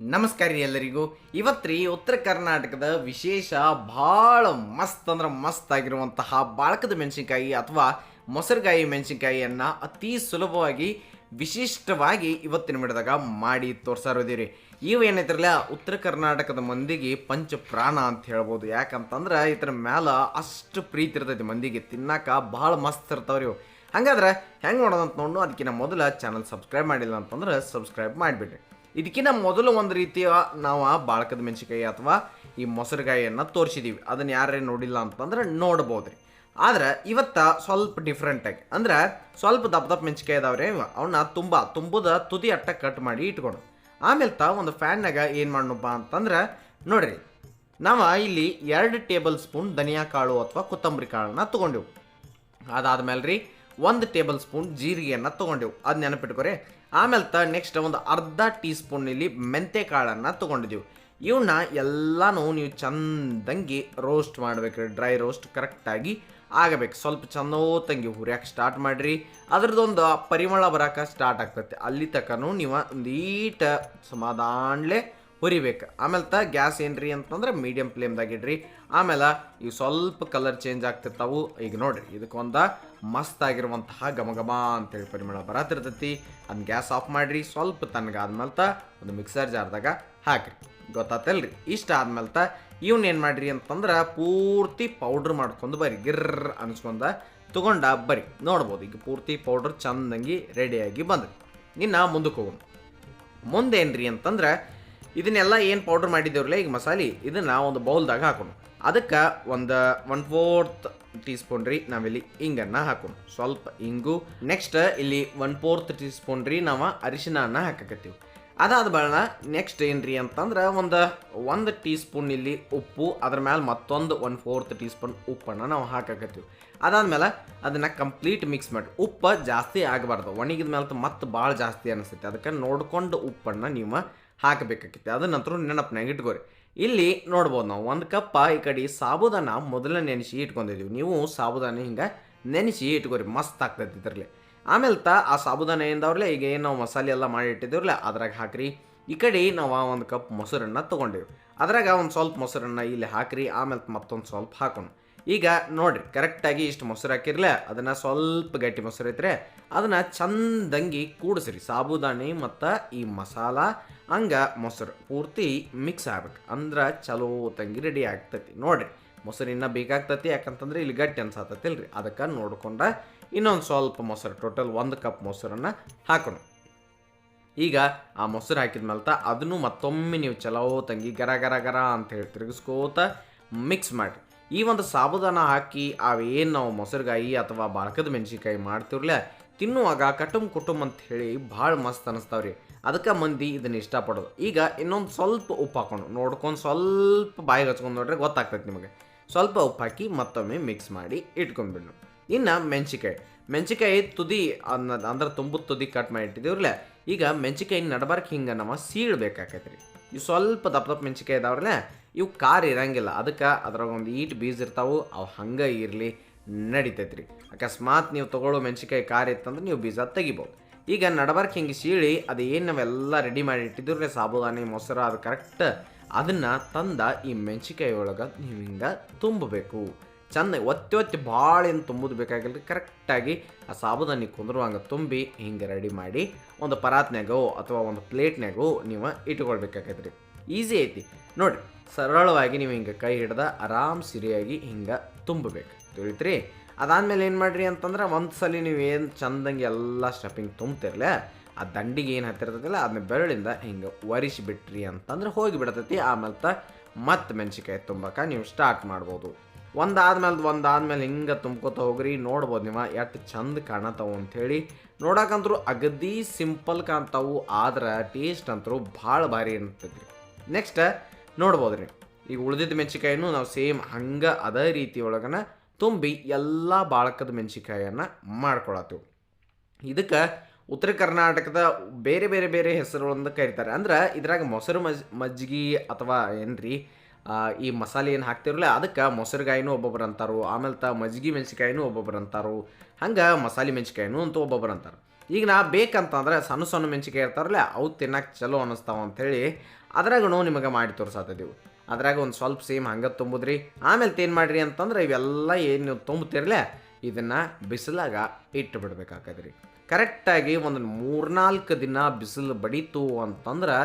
ನಮಸ್ಕಾರ ರೀ ಎಲ್ಲರಿಗೂ. ಇವತ್ತು ರೀ ಉತ್ತರ ಕರ್ನಾಟಕದ ವಿಶೇಷ ಭಾಳ ಮಸ್ತ್ ಅಂದ್ರೆ ಮಸ್ತ್ ಆಗಿರುವಂತಹ ಬಾಳಕದ ಮೆಣಸಿನ್ಕಾಯಿ ಅಥವಾ ಮೊಸರುಗಾಯಿ ಮೆಣಸಿನ್ಕಾಯಿಯನ್ನು ಅತಿ ಸುಲಭವಾಗಿ, ವಿಶಿಷ್ಟವಾಗಿ ಇವತ್ತಿನ ಬಿಡಿದಾಗ ಮಾಡಿ ತೋರಿಸಿರೋದಿರಿ ಇವು ಏನೈತಿರಲ್ಲ, ಉತ್ತರ ಕರ್ನಾಟಕದ ಮಂದಿಗೆ ಪಂಚ ಪ್ರಾಣ ಅಂತ ಹೇಳ್ಬೋದು. ಯಾಕಂತಂದ್ರೆ ಇದ್ರ ಮ್ಯಾಲ ಅಷ್ಟು ಪ್ರೀತಿ ಇರ್ತೈತಿ ಮಂದಿಗೆ. ತಿನ್ನಾಕ ಭಾಳ ಮಸ್ತ್ ಇರ್ತಾವ್ರಿ ಇವು. ಹಂಗಾದ್ರೆ ಹೆಂಗೆ ಮಾಡೋದಂತ ನೋಡು ಅದಕ್ಕಿಂತ ಮೊದಲ ಚಾನಲ್ ಸಬ್ಸ್ಕ್ರೈಬ್ ಮಾಡಿಲ್ಲ ಅಂತಂದ್ರೆ ಸಬ್ಸ್ಕ್ರೈಬ್ ಮಾಡಿಬಿಡ್ರಿ. ಇದಕ್ಕಿಂತ ಮೊದಲು ಒಂದು ರೀತಿಯ ನಾವು ಬಾಳಕದ ಮೆಣಸಿನಕಾಯಿ ಅಥವಾ ಈ ಮೊಸರುಗಾಯಿಯನ್ನು ತೋರಿಸಿದ್ದೀವಿ ಅದನ್ನು ಯಾರೇ ನೋಡಿಲ್ಲ ಅಂತಂದ್ರೆ ನೋಡ್ಬೋದು ರೀ ಆದ್ರೆ ಇವತ್ತ ಸ್ವಲ್ಪ ಡಿಫ್ರೆಂಟಾಗಿ ಅಂದ್ರೆ ಸ್ವಲ್ಪ ದಪ್ಪ ದಪ್ಪ ಮೆಣಸಿಕಾಯಿ ಇದಾವ್ರಿ ಅವನ್ನ ತುಂಬ, ತುಂಬುದ ತುದಿ ಅಟ್ಟ ಕಟ್ ಮಾಡಿ ಇಟ್ಕೊಂಡು. ಆಮೇಲೆ ತ ಒಂದು ಫ್ಯಾನ್ನಾಗ ಏನು ಮಾಡೋಣಪ್ಪ ಅಂತಂದ್ರೆ, ನೋಡಿರಿ, ನಾವು ಇಲ್ಲಿ ಎರಡು ಟೇಬಲ್ ಸ್ಪೂನ್ ಧನಿಯಾ ಕಾಳು ಅಥವಾ ಕೊತ್ತಂಬರಿ ಕಾಳನ್ನ ತೊಗೊಂಡೆವು. ಅದಾದ್ಮೇಲೆ ರೀ ಒಂದು ಟೇಬಲ್ ಸ್ಪೂನ್ ಜೀರಿಗೆಯನ್ನು ತೊಗೊಂಡೆವು. ಅದು ನೆನಪಿಟ್ಕೊರಿ ಆಮೇಲೆ ತ ನೆಕ್ಸ್ಟ್ ಒಂದು ಅರ್ಧ ಟೀ ಸ್ಪೂನಲ್ಲಿ ಮೆಂತೆ ಕಾಳನ್ನು ತೊಗೊಂಡಿದ್ದೀವಿ ಇವನ್ನ ಎಲ್ಲನೂ ನೀವು ಚಂದಂಗಿ ರೋಸ್ಟ್ ಮಾಡಬೇಕು ಡ್ರೈ ರೋಸ್ಟ್ ಕರೆಕ್ಟಾಗಿ ಆಗಬೇಕು. ಸ್ವಲ್ಪ ಚಂದೋತಂಗಿ ಹುರಿಯಕ್ಕೆ ಸ್ಟಾರ್ಟ್ ಮಾಡಿರಿ. ಅದ್ರದ್ದೊಂದು ಪರಿಮಳ ಬರೋಕೆ ಸ್ಟಾರ್ಟ್ ಆಗ್ತೈತೆ. ಅಲ್ಲಿ ತನಕನೂ ನೀವು ಒಂದು ಈಟ ಸಮಾಧಾನ್ಲೆ ಹುರಿಬೇಕು. ಆಮೇಲೆ ತ ಗ್ಯಾಸ್ ಏನ್ರಿ ಅಂತಂದ್ರೆ ಮೀಡಿಯಂ ಫ್ಲೇಮ್ದಾಗ ಇಡ್ರಿ. ಆಮೇಲೆ ಇವು ಸ್ವಲ್ಪ ಕಲರ್ ಚೇಂಜ್ ಆಗ್ತಿರ್ತಾವು. ಈಗ ನೋಡ್ರಿ, ಇದಕ್ಕೊಂದು ಮಸ್ತ್ ಆಗಿರುವಂತಹ ಘಮ ಅಂತೇಳಿ ಪರಿಮಳ ಬರತ್ತಿರ್ತೈತಿ. ಅದನ್ನ ಗ್ಯಾಸ್ ಆಫ್ ಮಾಡ್ರಿ. ಸ್ವಲ್ಪ ತನಗಾದ್ಮೇಲೆ ತ ಒಂದು ಮಿಕ್ಸರ್ ಜಾರ್ದಾಗ ಹಾಕ್ರಿ. ಗೊತ್ತಾತಲ್ರಿ? ಇಷ್ಟ ಆದ್ಮೇಲೆ ತ ಇವನ್ ಏನು ಮಾಡ್ರಿ ಅಂತಂದ್ರೆ ಪೂರ್ತಿ ಪೌಡ್ರ್ ಮಾಡ್ಕೊಂಡು ಬರ್ರಿ ಗಿರ್ರ್ ಅನ್ಸ್ಕೊಂಡ ತಗೊಂಡ ಬರ್ರಿ ನೋಡ್ಬೋದು, ಈಗ ಪೂರ್ತಿ ಪೌಡ್ರ್ ಚಂದಂಗಿ ರೆಡಿಯಾಗಿ ಬಂದ್ರಿ. ಇನ್ನು ಮುಂದಕ್ಕೆ ಹೋಗೋಣ. ಮುಂದೇನ್ರಿ ಅಂತಂದ್ರೆ ಇದನ್ನೆಲ್ಲ ಏನು ಪೌಡರ್ ಮಾಡಿದ್ದೇವ್ರಲ್ಲ, ಈಗ ಮಸಾಲೆ, ಇದನ್ನ ಒಂದು ಬೌಲ್ದಾಗ ಹಾಕೋಣ. ಅದಕ್ಕೆ ಒಂದು ಒನ್ ಫೋರ್ತ್ ಟೀ ಸ್ಪೂನ್ ರೀ ನಾವಿಲ್ಲಿ ಇಂಗನ್ನ ಹಾಕೋಣ. ಸ್ವಲ್ಪ ಇಂಗು. ನೆಕ್ಸ್ಟ್ ಇಲ್ಲಿ ಒನ್ ಫೋರ್ತ್ ಟೀ ಸ್ಪೂನ್ ರೀ ನಾವು ಅರಿಶಿನ ಹಾಕಕತ್ತೀವಿ. ಅದಾದ ಬಳಿಕ ನೆಕ್ಸ್ಟ್ ಏನ್ರಿ ಅಂತಂದ್ರೆ ಒಂದು ಒಂದು ಟೀ ಸ್ಪೂನ್ ಇಲ್ಲಿ ಉಪ್ಪು, ಅದ್ರ ಮೇಲೆ ಮತ್ತೊಂದು ಒನ್ ಫೋರ್ತ್ ಟೀ ಸ್ಪೂನ್ ಉಪ್ಪನ್ನು ನಾವು ಹಾಕಕತ್ತೀವಿ. ಅದಾದ್ಮೇಲೆ ಅದನ್ನು ಕಂಪ್ಲೀಟ್ ಮಿಕ್ಸ್ ಮಾಡಿ. ಉಪ್ಪು ಜಾಸ್ತಿ ಆಗಬಾರ್ದು. ಒಣಗಿದ ಮೇಲೆ ಮತ್ತೆ ಭಾಳ ಜಾಸ್ತಿ ಅನಿಸುತ್ತೆ. ಅದಕ್ಕೆ ನೋಡ್ಕೊಂಡು ಉಪ್ಪನ್ನು ನೀವು ಹಾಕಬೇಕಾಗಿತ್ತು. ಅದ ನಂತರ ನೆನಪಿನಾಗ ಇಟ್ಕೋರಿ ಇಲ್ಲಿ ನೋಡ್ಬೋದು ನಾವು, ಒಂದು ಕಪ್ಪ ಈ ಕಡೆ ಸಾಬುದಾನ ಮೊದಲೇ ನೆನೆಸಿ ಇಟ್ಕೊಂಡಿದ್ದೀವಿ ನೀವು ಸಾಬುದಾನ ಹಿಂಗೆ ನೆನೆಸಿ ಇಟ್ಕೋರಿ, ಮಸ್ತ್ ಆಗ್ತೈತಿ ಇದರಲ್ಲಿ. ಆಮೇಲೆ ತ ಆ ಸಾಬುದಾನ ಏನದವ್ರಲ್ಲ ಈಗ ಏನು ನಾವು ಮಸಾಲೆ ಎಲ್ಲ ಮಾಡಿ ಇಟ್ಟಿದ್ದೀವ್ರಲ್ಲ, ಅದ್ರಾಗ ಹಾಕ್ರಿ. ಈ ಕಡೆ ನಾವು ಒಂದು ಕಪ್ ಮೊಸರನ್ನ ತೊಗೊಂಡೇವಿ. ಅದ್ರಾಗ ಒಂದು ಸ್ವಲ್ಪ ಮೊಸರನ್ನ ಇಲ್ಲಿ ಹಾಕ್ರಿ, ಆಮೇಲೆ ಮತ್ತೊಂದು ಸ್ವಲ್ಪ ಹಾಕೋಣ. ಈಗ ನೋಡ್ರಿ ಕರೆಕ್ಟಾಗಿ ಇಷ್ಟು ಮೊಸರು ಹಾಕಿರ್ಲೆ, ಅದನ್ನು ಸ್ವಲ್ಪ ಗಟ್ಟಿ ಮೊಸರು ಐತ್ರೆ ಅದನ್ನು ಚಂದಂಗಿ ಕೂಡಿಸ್ರಿ. ಸಾಬುದಾನಿ ಮತ್ತು ಈ ಮಸಾಲ, ಹಂಗ ಮೊಸರು ಪೂರ್ತಿ ಮಿಕ್ಸ್ ಆಗ್ಬೇಕು. ಅಂದ್ರೆ ಚಲೋ ತಂಗಿ ರೆಡಿ ಆಗ್ತೈತಿ. ನೋಡ್ರಿ, ಮೊಸರು ಇನ್ನೂ ಬೇಕಾಗ್ತತಿ ಯಾಕಂತಂದ್ರೆ ಇಲ್ಲಿ ಗಟ್ಟಿ ಅನ್ಸತ್ತೈತಿಲ್ರಿ ಅದಕ್ಕೆ ನೋಡ್ಕೊಂಡ ಇನ್ನೊಂದು ಸ್ವಲ್ಪ ಮೊಸರು ಟೋಟಲ್ ಒಂದು ಕಪ್ ಮೊಸರನ್ನು ಹಾಕೋಣ. ಈಗ ಆ ಮೊಸರು ಹಾಕಿದ ಮೇಲೆ ಅದನ್ನು ಮತ್ತೊಮ್ಮೆ ನೀವು ಚಲೋ ತಂಗಿ ಗರ ಗರ ಗರ ಅಂತ ಹೇಳಿ ತಿರುಗಿಸ್ಕೋತ ಮಿಕ್ಸ್ ಮಾಡಿ ಈ ಒಂದು ಸಾಬುದಾನ ಹಾಕಿ ಅವೇನು ನಾವು ಮೊಸರುಗಾಯಿ ಅಥವಾ ಬಾಳಕದ ಮೆಣಸಿನ್ಕಾಯಿ ಮಾಡ್ತಿರ್ಲ ತಿನ್ನುವಾಗ ಕಟುಮ್ ಕುಟುಂಬ ಅಂತ ಹೇಳಿ ಭಾಳ ಮಸ್ತ್ ಅನಿಸ್ತಾವ್ರಿ. ಅದಕ್ಕೆ ಮಂದಿ ಇದನ್ನ ಇಷ್ಟಪಡೋದು. ಈಗ ಇನ್ನೊಂದು ಸ್ವಲ್ಪ ಉಪ್ಪು ಹಾಕೊಂಡು, ನೋಡ್ಕೊಂಡು ಸ್ವಲ್ಪ ಬಾಯಿಗೆ ಹಚ್ಕೊಂಡು ನೋಡ್ರೆ ಗೊತ್ತಾಗ್ತೈತೆ ನಿಮಗೆ. ಸ್ವಲ್ಪ ಉಪ್ಪು ಹಾಕಿ ಮತ್ತೊಮ್ಮೆ ಮಿಕ್ಸ್ ಮಾಡಿ ಇಟ್ಕೊಂಡ್ಬಿಡೋಣ ಇನ್ನು ಮೆಣಸಿಕಾಯಿ ಮೆಣಸಿಕಾಯಿ ತುದಿ ಅನ್ನೋದು ಅಂದ್ರೆ ತುಂಬ ತುದಿ ಕಟ್ ಮಾಡಿ ಇಟ್ಟಿದ್ದೀವ್ರಲ್ಲ, ಈಗ ಮೆಣಸಿಕಾಯಿ ನಡಬಾರ್ಕ ಹಿಂಗೆ ನಮ್ಮ ಸೀಳ್ಬೇಕಾಕೈತೆ ರೀ ಇವು ಸ್ವಲ್ಪ ದಪ್ಪ ದಪ್ಪ ಮೆಣಸಿಕಾಯಿ ಇದಾವ್ರಲ್ಲ ಇವು ಖಾರ ಇರಂಗಿಲ್ಲ. ಅದಕ್ಕೆ ಅದ್ರಾಗ ಒಂದು ಈಟ್ ಬೀಜ ಇರ್ತಾವು, ಅವು ಹಂಗೆ ಇರಲಿ ನಡಿತೈತೆ ರೀ ಅಕಸ್ಮಾತ್ ನೀವು ತೊಗೊಳ್ಳೋ ಮೆಣಸಿಕಾಯಿ ಖಾರ ಇತ್ತಂದ್ರೆ ನೀವು ಬೀಜ ತೆಗಿಬೋದು. ಈಗ ನಡಬಾರ್ಕ್ ಹಿಂಗೆ ಸೀಳಿ, ಅದು ಏನು ನಾವೆಲ್ಲ ರೆಡಿ ಮಾಡಿ ಇಟ್ಟಿದ್ರಿ ಸಾಬುದಾನಿ, ಮೊಸರು, ಅದು ಕರೆಕ್ಟ್ ಅದನ್ನು ತಂದ ಈ ಮೆಣಸಿಕಾಯಿ ಒಳಗೆ ನೀವು ಹಿಂಗೆ ತುಂಬಬೇಕು. ಚಂದ ಒತ್ತಿ ಒತ್ತಿ ಭಾಳ ಏನು ತುಂಬುದು ಬೇಕಾಗಿಲ್ಲ ಕರೆಕ್ಟಾಗಿ ಆ ಸಾಬುದಾನಿ ಕುಂದ್ರು ಹಂಗೆ ತುಂಬಿ ಹಿಂಗೆ ರೆಡಿ ಮಾಡಿ ಒಂದು ಪರಾತ್ನ್ಯಾಗೋ ಅಥವಾ ಒಂದು ಪ್ಲೇಟ್ನ್ಯಾಗೋ ನೀವು ಇಟ್ಕೊಳ್ಬೇಕಾಗೈತೆ ರೀ ಈಸಿ ಐತಿ. ನೋಡಿರಿ ಸರಳವಾಗಿ ನೀವು ಹಿಂಗೆ ಕೈ ಹಿಡ್ದ ಆರಾಮ್ ಸಿರಿಯಾಗಿ ಹಿಂಗೆ ತುಂಬಬೇಕು. ತಿಳಿತ್ರಿ? ಅದಾದಮೇಲೆ ಏನು ಮಾಡಿರಿ ಅಂತಂದ್ರೆ ಒಂದು ಸಲ ನೀವು ಏನು ಚಂದಂಗೆ ಎಲ್ಲ ಸ್ಟಫಿಂಗ್ ತುಂಬ್ತಿರಲ್ಲ ಆ ದಂಡಿಗೆ ಏನು ಹತ್ತಿರ್ತೈತಿಲ್ಲ ಅದನ್ನ ಬೆರಳಿಂದ ಹಿಂಗೆ ಒರಿಸಿ ಬಿಟ್ರಿ ಅಂತಂದ್ರೆ ಹೋಗಿ ಬಿಡ್ತೈತಿ ಆಮೇಲೆ ಮತ್ತೆ ಮೆಣಸಿಕಾಯಿ ತುಂಬಕ್ಕೆ ನೀವು ಸ್ಟಾರ್ಟ್ ಮಾಡ್ಬೋದು. ಒಂದಾದ್ಮೇಲೆ ಒಂದಾದ್ಮೇಲೆ ಹಿಂಗೆ ತುಂಬ್ಕೋತ ಹೋಗ್ರಿ, ನೋಡ್ಬೋದು ನೀವು ಎಷ್ಟು ಚಂದ ಕಾಣತಾವು ಅಂಥೇಳಿ ನೋಡಕ್ಕಂತರೂ ಅಗದಿ ಸಿಂಪಲ್ ಕಾಣ್ತಾವು, ಆದ್ರೆ ಟೇಸ್ಟ್ ಅಂತರೂ ಭಾಳ ಭಾರಿ ಅನಿಸ್ತೈತಿ ನೆಕ್ಸ್ಟ್ ನೋಡ್ಬೋದು ರೀ ಈಗ ಉಳಿದಿದ್ದ ಮೆಣಸಿಕಾಯಿನೂ ನಾವು ಸೇಮ್ ಹಂಗೆ ಅದೇ ರೀತಿ ಒಳಗನ ತುಂಬಿ ಎಲ್ಲ ಬಾಳಕದ ಮೆಣಸಿಕಾಯನ್ನು ಮಾಡ್ಕೊಳತ್ತೀವಿ. ಇದಕ್ಕೆ ಉತ್ತರ ಕರ್ನಾಟಕದ ಬೇರೆ ಬೇರೆ ಬೇರೆ ಹೆಸರುಗಳಿಂದ ಕರೀತಾರೆ. ಅಂದ್ರೆ ಇದ್ರಾಗ ಮೊಸರು ಮಜ್ ಮಜ್ಜಿಗೆ ಅಥವಾ ಏನ್ರಿ ಈ ಮಸಾಲೆ ಏನು ಹಾಕ್ತಿರಲ್ಲ ಅದಕ್ಕೆ ಮೊಸರುಗಾಯಿನೂ ಒಬ್ಬೊಬ್ರು ಅಂತಾರು, ಆಮೇಲೆ ತ ಮಜ್ಜಿಗೆ ಮೆಣಸಿಕಾಯಿನೂ ಒಬ್ಬೊಬ್ರು ಅಂತಾರು, ಹಂಗೆ ಮಸಾಲೆ ಮೆಣಸಿಕಾಯಿನೂ ಅಂತ ಒಬ್ಬೊಬ್ರು ಅಂತಾರೆ. ಈಗ ನಾ ಬೇಕಂತಂದ್ರೆ ಸಣ್ಣ ಸಣ್ಣ ಮೆಣಸಿಕಾಯಿ ಇರ್ತಾರಲ್ಲ, ಅವು ತಿನ್ನಕ್ಕೆ ಚಲೋ ಅನ್ನಿಸ್ತಾವ ಅಂಥೇಳಿ ಅದ್ರಾಗೂ ನಿಮಗೆ ಮಾಡಿ ತೋರಿಸತ್ತಿದ್ದೀವಿ ಅದ್ರಾಗ ಒಂದು ಸ್ವಲ್ಪ ಸೇಮ್ ಹಂಗೆ ತುಂಬುದ್ರಿ. ಆಮೇಲೆ ಏನು ಮಾಡಿರಿ ಅಂತಂದ್ರೆ ಇವೆಲ್ಲ ಏನು ನೀವು ತುಂಬುತ್ತಿರಲೇ ಇದನ್ನು ಬಿಸಿಲಾಗ ಇಟ್ಟು ಬಿಡ್ಬೇಕಾಗದ್ರಿ ಕರೆಕ್ಟಾಗಿ ಒಂದು ಮೂರ್ನಾಲ್ಕು ದಿನ ಬಿಸಿಲು ಬಡೀತು ಅಂತಂದ್ರೆ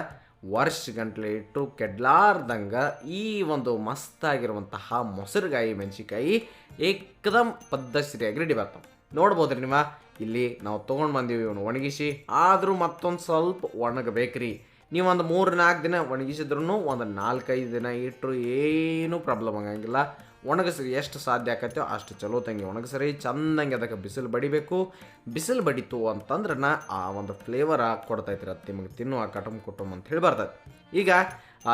ವರ್ಷ ಗಂಟಲೆ ಇಟ್ಟು ಕೆಡ್ಲಾರ್ದಂಗೆ ಈ ಒಂದು ಮಸ್ತಾಗಿರುವಂತಹ ಮೊಸರುಗಾಯಿ ಮೆಣಸಿಕಾಯಿ ಏಕದಮ್ ಪದ್ಧತಿಯಾಗಿ ರೆಡಿ ಬರ್ತಾವೆ ನೋಡ್ಬೋದ್ರಿ ನೀವು? ಇಲ್ಲಿ ನಾವು ತೊಗೊಂಡು ಬಂದೀವಿ ಇವನು ಒಣಗಿಸಿ, ಆದರೂ ಮತ್ತೊಂದು ಸ್ವಲ್ಪ ಒಣಗಬೇಕ್ರಿ. ನೀವು ಒಂದು ಮೂರು ನಾಲ್ಕು ದಿನ ಒಣಗಿಸಿದ್ರು ಒಂದು ನಾಲ್ಕೈದು ದಿನ ಇಟ್ಟರು ಏನೂ ಪ್ರಾಬ್ಲಮ್ ಆಗಂಗಿಲ್ಲ. ಒಣಗಿಸ್ರಿ ಎಷ್ಟು ಸಾಧ್ಯ ಆಕತ್ತೋ ಅಷ್ಟು ಚಲೋ ತಂಗಿ ಒಣಗಿಸ್ರಿ, ಚಂದಂಗೆ ಅದಕ್ಕೆ ಬಿಸಿಲು ಬಡಿಬೇಕು. ಬಿಸಿಲು ಬಡಿತು ಅಂತಂದ್ರೆ ನಾ ಆ ಒಂದು ಫ್ಲೇವರ್ ಕೊಡ್ತೈತ್ರಿ ಅದು ನಿಮಗೆ ತಿನ್ನುವ ಕಟಮ್ ಕುಟುಂಬ ಅಂತ ಹೇಳಿ ಬರ್ತದೆ. ಈಗ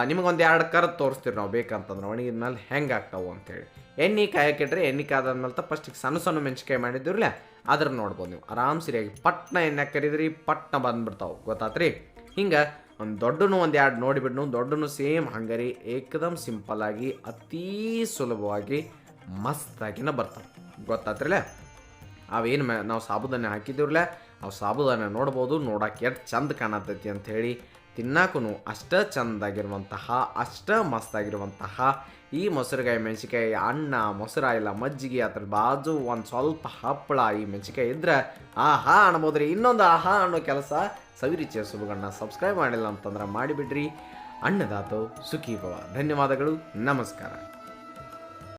ನಿಮಗೊಂದು ಎರಡು ಕರ್ ತೋರಿಸ್ತೀವಿ ನಾವು ಬೇಕಂತಂದ್ರೆ ಒಣಗಿದ ಮೇಲೆ ಹೆಂಗೆ ಆಗ್ತಾವು ಅಂತೇಳಿ. ಎಣ್ಣೆ ಕಾಯಕ್ಕಿಟ್ರೆ ಎಣ್ಣೆ ಕಾದಾದ್ಮೇಲೆ ಫಸ್ಟಿಗೆ ಸಣ್ಣ ಸಣ್ಣ ಮೆಣಸಿಕಾಯಿ ಮಾಡಿದ್ದೀರಲ್ಲ ಅದ್ರ ನೋಡ್ಬೋದು ನೀವು. ಆರಾಮ್ ಸರಿಯಾಗಿ ಪಟ್ನ ಎಣ್ಣೆ ಕರಿದ್ರಿ, ಪಟ್ನ ಬಂದ್ಬಿಡ್ತಾವೆ. ಗೊತ್ತಾತ್ರಿ? ಹಿಂಗೆ ಒಂದು ದೊಡ್ಡನು ಒಂದು ಎರಡು ನೋಡಿಬಿಟ್ಟು ದೊಡ್ಡನು ಸೇಮ್ ಹಂಗರಿ, ಏಕದಮ್ ಸಿಂಪಲ್ ಆಗಿ, ಅತೀ ಸುಲಭವಾಗಿ ಮಸ್ತಾಗಿನ ಬರ್ತವೆ. ಗೊತ್ತಾತ್ರಲ್ಲ ಅವೇನು ನಾವು ಸಾಬುದಾನೆ ಹಾಕಿದ್ದೀವ್ರಲ್ಲ ಅವು ಸಾಬುದಾನೆ ನೋಡ್ಬೋದು, ನೋಡೋಕೆ ಎಷ್ಟು ಚಂದ ಕಾಣತೈತಿ ಅಂತ ಹೇಳಿ ತಿನ್ನಾಕೂ ಅಷ್ಟ ಚಂದಾಗಿರುವಂತಹ, ಅಷ್ಟ ಮಸ್ತಾಗಿರುವಂತಹ ಈ ಮೊಸರುಗಾಯಿ ಮೆಣಸಿಕಾಯಿ ಅನ್ನ, ಮೊಸರ ಇಲ್ಲ ಮಜ್ಜಿಗೆ ಅದ್ರ ಬಾಜು ಒಂದು ಸ್ವಲ್ಪ ಹಪ್ಪಳ ಈ ಮೆಣಸಿಕಾಯಿ ಇದ್ರೆ ಆಹಾ ಅನ್ಬೋದ್ರಿ. ಇನ್ನೊಂದು ಆಹಾ ಅನ್ನೋ ಕೆಲಸ ಸವಿರುಚಿಯ ಸುಬುಗಳನ್ನ ಸಬ್ಸ್ಕ್ರೈಬ್ ಮಾಡಿಲ್ಲ ಅಂತಂದ್ರೆ ಮಾಡಿಬಿಡ್ರಿ. ಅನ್ನದಾತು ಸುಖೀಭವ. ಧನ್ಯವಾದಗಳು. ನಮಸ್ಕಾರ.